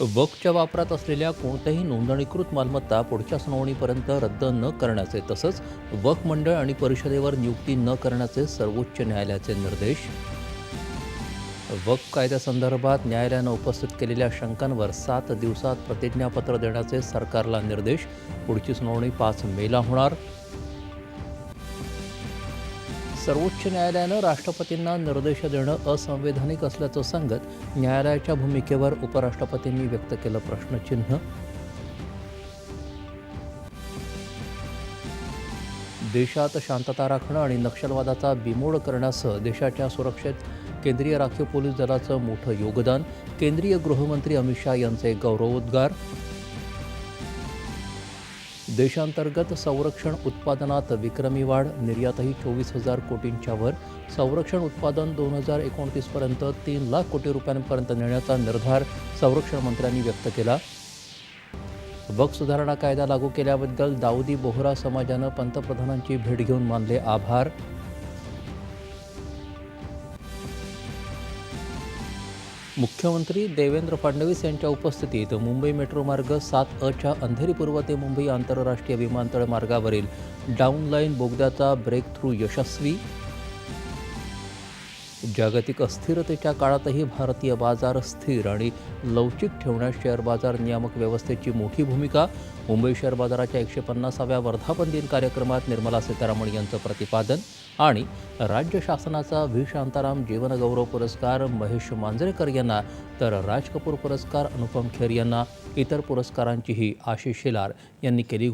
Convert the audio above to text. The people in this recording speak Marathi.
वकच्या वापरात असलेल्या कोणत्याही नोंदणीकृत मालमत्ता पुढच्या सुनावणीपर्यंत रद्द न करण्याचे तसंच वक मंडळ आणि परिषदेवर नियुक्ती न करण्याचे सर्वोच्च न्यायालयाचे निर्देश. वक कायद्यासंदर्भात न्यायालयानं उपस्थित केलेल्या शंकांवर सात दिवसात प्रतिज्ञापत्र देण्याचे सरकारला निर्देश. पुढची सुनावणी पाच मेला होणार. सर्वोच्च न्यायालयानं राष्ट्रपतींना निर्देश देणं असंवैधानिक असल्याचं सांगत न्यायालयाच्या भूमिकेवर उपराष्ट्रपतींनी व्यक्त केलं प्रश्नचिन्ह. देशात शांतता राखणं आणि नक्षलवादाचा बिमोड करण्यासह देशाच्या सुरक्षेत केंद्रीय राखीव पोलीस दलाचं मोठं योगदान. केंद्रीय गृहमंत्री अमित शाह यांचे गौरवोद्गार. देशांतर्गत संरक्षण उत्पादनात विक्रमी वाढ निर्यातही चोवीस हजार कोटींच्या वर. संरक्षण उत्पादन दोन हजार एकोणतीसपर्यंत तीन लाख कोटी रुपयांपर्यंत नेण्याचा निर्धार संरक्षण मंत्र्यांनी व्यक्त केला. वक्फ सुधारणा कायदा लागू केल्याबद्दल दाऊदी बोहरा समाजानं पंतप्रधानांची भेट घेऊन मानले आभार. मुख्यमंत्री देवेंद्र फडणवीस यांच्या उपस्थितीत मुंबई मेट्रो मार्ग सात अच्या अंधेरी पूर्व ते मुंबई आंतरराष्ट्रीय विमानतळ मार्गावरील डाऊनलाईन बोगद्याचा ब्रेक थ्रू यशस्वी जागतिक अस्थिरतेच्या काळातही भारतीय बाजार स्थिर आणि लवचिक ठेवण्यास शेअर बाजार नियामक व्यवस्थेची मोठी भूमिका. मुंबई शेअर बाजाराच्या एकशे पन्नासाव्या वर्धापन दिन कार्यक्रमात निर्मला सीतारामन यांचं प्रतिपादन आणि राज्य शासनाचा व्ही. शांताराम जीवनगौरव पुरस्कार महेश मांजरेकर यांना तर राज कपूर पुरस्कार अनुपम खेर यांना इतर पुरस्कारांचीही आशिष शेलार यांनी केली